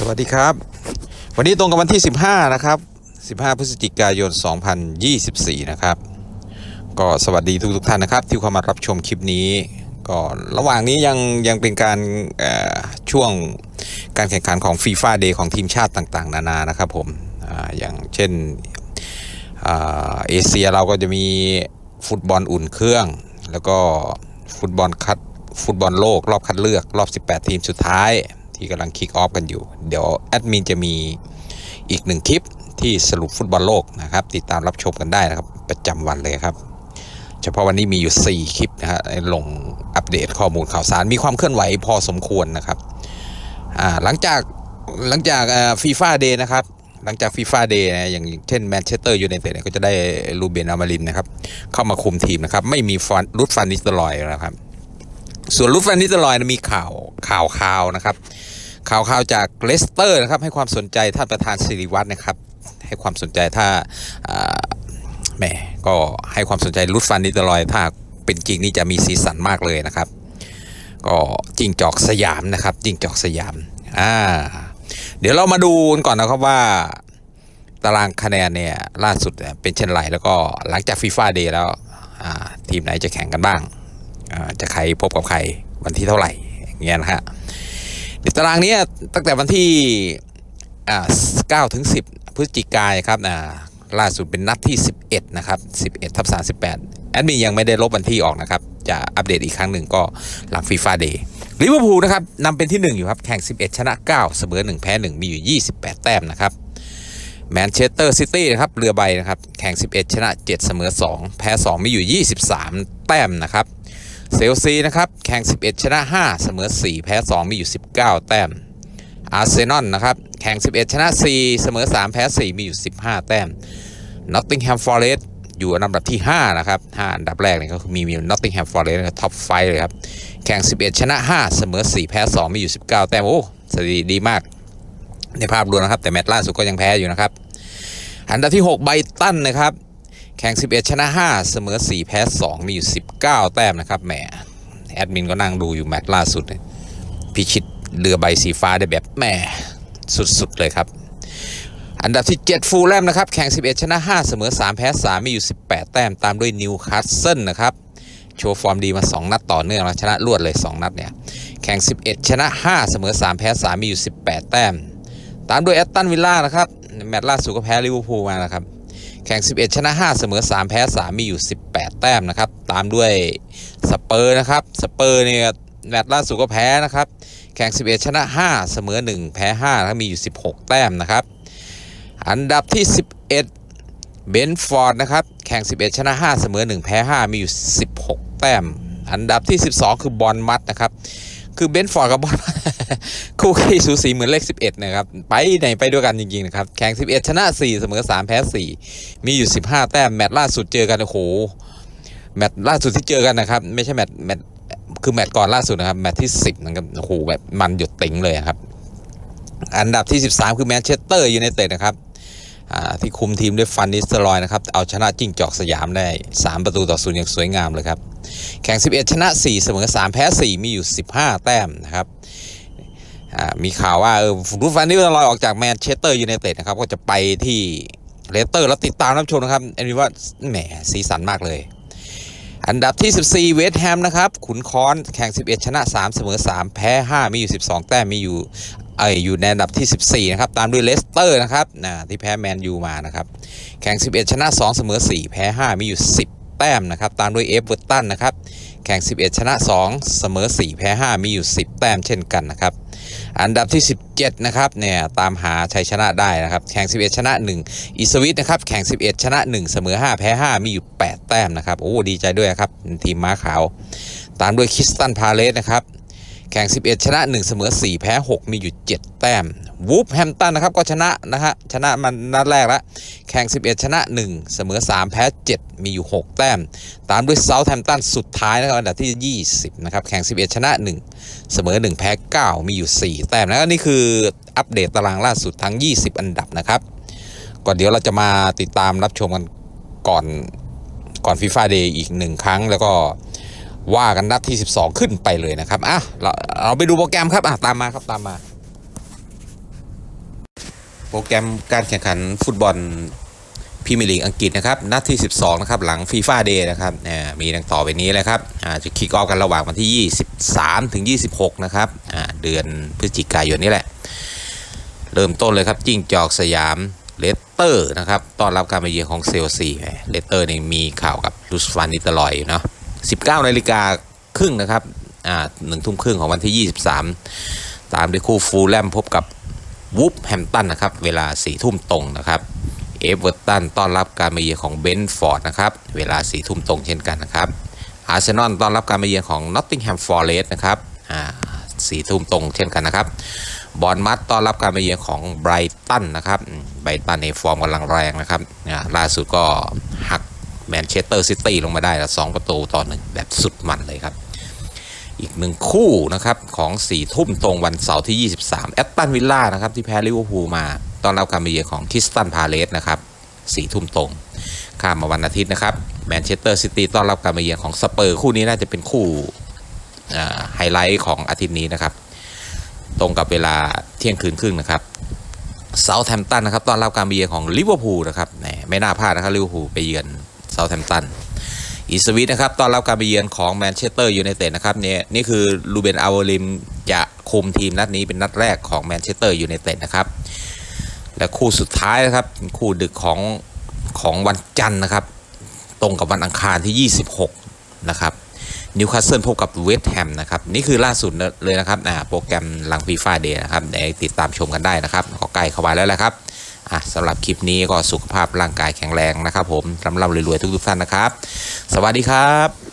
สวัสดีครับ วันนี้ตรงกับวันที่ 15 นะครับ 15 พฤศจิกายน 2024 นะครับ ก็สวัสดีทุกทุกท่านนะครับ ที่เข้ามารับชมคลิปนี้ ก็ระหว่างนี้ยังยังเป็นการช่วงการแข่งขันของฟีฟ่าเดย์ของทีมชาติต่างๆ นานานะครับผมออย่างเช่นเอเชียเราก็จะมีฟุตบอลอุ่นเครื่อง แล้วก็ฟุตบอลคัดฟุตบอลโลกรอบคัดเลือกรอบ 18 ทีมสุดท้าย ที่กำลังคิกออฟกันอยู่ เดี๋ยวแอดมินจะมีอีกหนึ่งคลิปที่สรุปฟุตบอลโลกนะครับ ติดตามรับชมกันได้นะครับประจำวันเลยครับ เฉพาะวันนี้มีอยู่ 4 คลิปนะฮะลงอัปเดตข้อมูลข่าวสารมีความเคลื่อนไหวพอสมควรนะครับหลังจากหลังจากฟีฟ่าเดย์นะครับหลังจากฟีฟ่าเดย์นะอย่างเช่นแมนเชสเตอร์ยูไนเต็ดเนี่ยก็จะได้ลูเบนอามารินนะครับเข้ามาคุมทีมนะครับไม่มีฟันรุดฟันนิสตอร์ลอยนะครับ ส่วนรุดฟันนิสเตอร์ลอยนะมีข่าวข่าวข่าวนะครับ ข่าวข่าวจากเลสเตอร์นะครับให้ความสนใจท่านประธานสิริวัฒน์นะครับให้ความสนใจถ้าอ่าแหมก็ให้ความสนใจรุดฟันนิสตลอยถ้าเป็นจริงนี่จะมีสีสันมากเลยนะครับ ก็จิงจอกสยามนะครับจิงจอกสยามอ่าเดี๋ยวเรามาดูกันก่อนนะครับว่า ตารางคะแนนเนี่ยล่าสุดเป็นเช่นไรแล้วก็หลังจากฟีฟ่าเดย์แล้วทีมไหนจะแข่งกันบ้าง จะใครพบกับใครวันที่เท่าไหร่อย่างเงี้ยนะฮะเดี๋ยวตารางนี้ตั้งแต่วันที่อ่า9ถึง10พฤศจิกายนครับอ่าล่าสุดเป็นนัดที่ 11 นะครับ 11ทับ38 แอดมินยังไม่ได้ลบวันที่ออกนะครับ จะอัปเดตอีกครั้งหนึ่งก็หลังฟีฟ่าเดย์ลิเวอร์พูลนะครับนำเป็นที่ 1 อยู่ครับ แข่ง 11 ชนะ 9 เสมอ 1 แพ้ 1 มีอยู่ 28 แต้มนะครับแมนเชสเตอร์ซิตี้นะครับ เรือใบนะครับ แข่ง 11 ชนะ 7 เสมอ 2 แพ้ 2 มีอยู่ 23 แต้มนะครับ เซลซีนะครับแข่ง 11 ชนะ 5 เสมอ 4 แพ้ 2 มีอยู่ 19 แต้มอาร์เซนอลนะครับแข่ง 11 ชนะ 4 เสมอ 3 แพ้ 4 มีอยู่ 15 แต้มนอตติงแฮมฟอร์เรสต์อยู่อันดับที่ 5 นะครับ 5 อันดับแรกเนี่ยก็คือมีมีนอตติงแฮมฟอร์เรสต์ท็อปไฟเลยครับ แข่ง 11 ชนะ 5 เสมอ 4 แพ้ 2 มีอยู่ 19 แต้ม โอ้สถิติดีมาก ในภาพรวมนะครับ แต่แมตช์ล่าสุดก็ยังแพ้อยู่นะครับ อันดับที่ 6 ไบตันนะครับ แข่ง 11 ชนะ 5 เสมอ 4 แพ้ 2 มีอยู่ 19 แต้มนะครับแหมแอดมินก็นั่งดูอยู่แมตช์ล่าสุด พิชิตเรือใบสีฟ้าได้แบบแหมสุดๆเลยครับ อันดับที่ 7 ฟูลแลมนะครับ แข่ง 11 ชนะ 5 เสมอ 3 แพ้ 3 มีอยู่ 18 แต้มตามด้วยนิวคาสเซิลนะครับโชว์ฟอร์มดีมา 2 นัดต่อเนื่องแล้วชนะรวดเลย 2 นัดเนี่ย แข่ง 11 ชนะ 5 เสมอ 3 แพ้ 3 มีอยู่ 18 แต้ม ตามด้วยแอตตันวิลล่านะครับ แมตช์ล่าสุดก็แพ้ลิเวอร์พูลมานะครับ แข่ง 11 ชนะ 5 เสมอ 3 แพ้ 3 มีอยู่ 18 แต้มนะครับ ตามด้วยสเปอร์นะครับ สเปอร์เนี่ยแมตช์ล่าสุดก็แพ้นะครับ แข่ง 11 ชนะ 5 เสมอ 1 แพ้5นะครับมีอยู่ 16 แต้มนะครับ อันดับที่ 11 เบนฟอร์ดนะครับ แข่ง 11 ชนะ 5 เสมอ 1 แพ้ 5 มีอยู่ 16 แต้ม อันดับที่ 12 คือบอลมัดนะครับ คือเบนฟอร์ดกับบอลคู่ขี้สูสีเหมือนเลข 11 นะครับ ไปไหนไปด้วยกันจริงๆนะครับ แข่ง 11 ชนะ 4 เสมอ 3 แพ้ 4 มีอยู่ 15 แต้ม แมตช์ล่าสุดเจอกันโอ้โห แมตช์ล่าสุดที่เจอกันนะครับ ไม่ใช่แมตช์แมตช์คือแมตช์ก่อนล่าสุดนะครับ แมตช์ที่ 10นะครับโอ้โหแบบมันหยุดติ๋งเลยครับ อันดับที่ 13 คือแมนเชสเตอร์ยูไนเต็ดนะครับ ที่คุมทีมด้วยฟันนิสเตอร์ลอยนะครับ เอาชนะจิ้งจอกสยามได้ 3 ประตูต่อศูนย์อย่างสวยงามเลยครับ แข่ง 11 ชนะ 4 เสมอ 3 แพ้ 4 มีอยู่ 15 แต้มนะครับมีข่าวว่าเออรูฟันนิสเตอร์ลอยออกจากแมนเชสเตอร์ยูไนเต็ดนะครับ ก็จะไปที่เลสเตอร์แล้วติดตามรับชมนะครับอันนี้ว่าแหมสีสันมากเลย อันดับที่ 14 เวสต์แฮมนะครับ ขุนค้อนแข่ง 11 ชนะ 3 เสมอ 3 แพ้ 5 มีอยู่ 12 แต้มมีอยู่ เอยอยู่ในอันดับที่ 14 นะครับ ตามด้วยเลสเตอร์นะครับนะที่แพ้แมนยูมานะครับ แข่ง 11 ชนะ 2 เสมอ 4 แพ้ 5 มีอยู่ 10 แต้มนะครับ ตามด้วยเอฟเวอร์ตันนะครับ แข่ง 11 ชนะ 2 เสมอ 4 แพ้ 5 มีอยู่ 10 แต้มเช่นกันนะครับ อันดับที่ 17 นะครับ เนี่ยตามหาชัยชนะได้นะครับ แข่ง 11 ชนะ 1อิสวิตนะครับ แข่ง 11 ชนะ 1 เสมอ 5 แพ้ 5 มีอยู่ 8 แต้มนะครับ โอ้ ดีใจด้วยครับ ทีมม้าขาว ตามด้วยคริสตันพาเลสนะครับ แข่ง 11 ชนะ 1 เสมอ 4 แพ้ 6 มีอยู่ 7 แต้มวูฟแฮมตันนะครับก็ชนะนะฮะชนะมันนัดแรกล้วแข่ง 11 ชนะ 1 เสมอ 3 แพ้ 7 มีอยู่ 6 แต้ม ตามด้วยเซาท์แฮมตันสุดท้ายนะครับอันดับที่ 20 นะครับ แข่ง 11 ชนะ 1 เสมอ 1 แพ้ 9 มีอยู่ 4 แต้มแล้วนี่คืออัปเดตตารางล่าสุดทั้ง 20 อันดับนะครับก่อนเดี๋ยวเราจะมาติดตามรับชมกันก่อนก่อนฟีฟ่าเดย์อีกหนึ่งครั้งแล้วก็ ว่ากันนัดที่ 12 ขึ้นไปเลยนะครับอะเราเราไปดูโปรแกรมครับอะตามมาครับตามมา โปรแกรมการแข่งขันฟุตบอลพรีเมียร์ลีกอังกฤษนะครับนัดที่ 12 นะครับ หลังฟีฟ่าเดย์นะครับอ่ามีดังต่อไปนี้เลยครับอ่าจะคิกออฟกันระหว่างวันที่ 23 ถึง 26 นะครับอ่าเดือนพฤศจิกายนนี่แหละ เริ่มต้นเลยครับจิ้งจอกสยามเลสเตอร์นะครับต้อนรับการมาเยือนของเซลซีเลสเตอร์นี่มีข่าวกับลุสฟานนิตลอยอยู่เนาะ 19นาฬิกาครึ่งนะครับอ่าหนึ่งทุ่มครึ่งของวันที่ 23 ตามด้วยคู่ฟูลแลมพบกับวูฟแฮมตันนะครับ เวลา4ทุ่มตรงนะครับเอเวอร์ตันต้อนรับการมาเยือนของเบนฟอร์ดนะครับ เวลา4ทุ่มตรงเช่นกันนะครับอาร์เซนอลต้อนรับการมาเยือนของนอตติงแฮมฟอร์เรสนะครับอ่าสี่ทุ่มตรงเช่นกันนะครับบอลมัดต้อนรับการมาเยือนของไบรตันนะครับไบรตันในฟอร์มกำลังแรงนะครับล่าสุดก็ แมนเชสเตอร์ซิตี้ลงมาได้ละสองประตูต่อหนึ่งแบบสุดมันเลยครับ อีกหนึ่งคู่นะครับของ4ี่ทุ่มตรงวันเสาร์ที่ 23 แอตตันวิลล่านะครับที่แพ้ลิเวอร์พูลมาตอนรับการมาเยือนของคิสตันพาเลสนะครับสี่ทุ่มตรงข้ามมาวันอาทิตย์นะครับแมนเชสเตอร์ซิตี้ต้อนรับการมาเยือนของสเปอร์คู่นี้น่าจะเป็นคู่ไฮไลท์ของอาทิตย์นี้นะครับ ตรงกับเวลาเที่ยงคืนครึ่งนะครับเซาท์แฮมป์ตันนะครับต้อนรับการมาเยือนของลิเวอร์พูลนะครับไม่น่าพลาดนะครับลิเวอร์พูลไปเยือน เซาท์แฮมป์ตันอีสวิตนะครับต้อนรับการไปเยือนของแมนเชสเตอร์ยูไนเต็ดนะครับเนี่ยนี่คือลูเบนอาวลิมจะคุมทีมนัดนี้เป็นนัดแรกของแมนเชสเตอร์ยูไนเต็ดนะครับและคู่สุดท้ายนะครับคู่ดึกของของวันจันทร์นะครับ ตรงกับวันอังคารที่ 26 นะครับนิวคาสเซิลพบกับเวสต์แฮมนะครับนี่คือล่าสุดเลยนะครับโปรแกรมหลังฟีฟ่าเดย์นะครับเดี๋ยวติดตามชมกันได้นะครับก็ใกล้เข้ามาแล้วแหละครับ อะสำหรับคลิปนี้ก็สุขภาพร่างกายแข็งแรงนะครับผมร่ำรวยๆทุกๆท่านนะครับ สวัสดีครับ